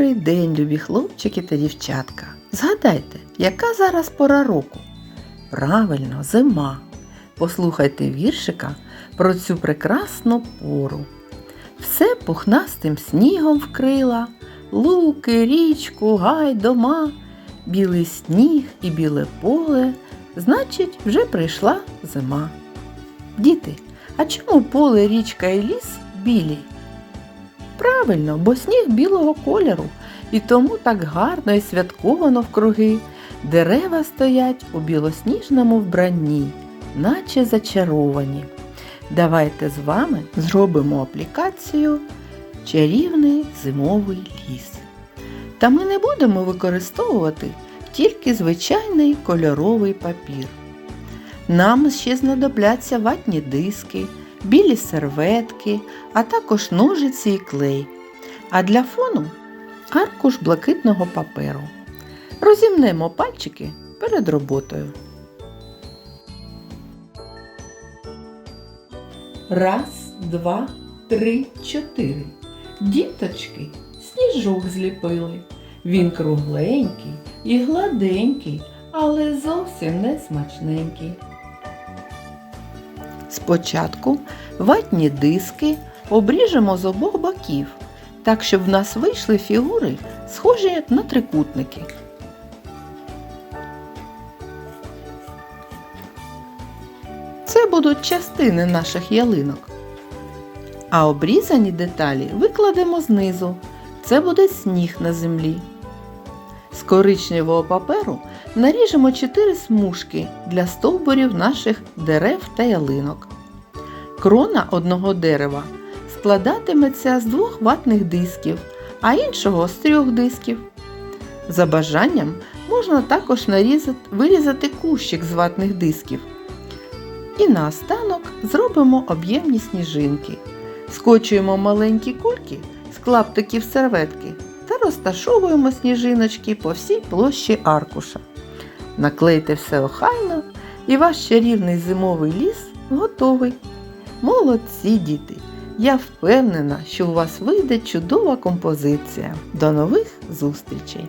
любі хлопчики та дівчатка, згадайте, яка зараз пора року? Правильно, зима. Послухайте віршика про цю прекрасну пору. Все пухнастим снігом вкрила, луки, річку, гай, дома, білий сніг і біле поле, значить, вже прийшла зима. Діти, а чому поле, річка і ліс білі? Правильно, бо сніг білого кольору, і тому так гарно і святково навкруги. Дерева стоять у білосніжному вбранні, наче зачаровані. Давайте з вами зробимо аплікацію Чарівний зимовий ліс. Та ми не будемо використовувати тільки звичайний кольоровий папір. Нам ще знадобляться ватні диски, білі серветки, а також ножиці і клей. А для фону аркуш блакитного паперу. Розімнемо пальчики перед роботою. Раз, два, три, чотири. Діточки сніжок зліпили. Він кругленький і гладенький, але зовсім не смачненький. Спочатку ватні диски обріжемо з обох боків, так щоб в нас вийшли фігури, схожі на трикутники. Це будуть частини наших ялинок. А обрізані деталі викладемо знизу. Це буде сніг на землі. З коричневого паперу наріжемо 4 смужки для стовбурів наших дерев та ялинок. Крона одного дерева складатиметься з двох ватних дисків, а іншого з трьох дисків. За бажанням можна також нарізати, вирізати кущик з ватних дисків. І наостанок зробимо об'ємні сніжинки. Скочуємо маленькі кульки з клаптиків серветки та розташовуємо сніжиночки по всій площі аркуша. Наклейте все охайно і ваш чарівний зимовий ліс готовий. Молодці діти! Я впевнена, що у вас вийде чудова композиція. До нових зустрічей!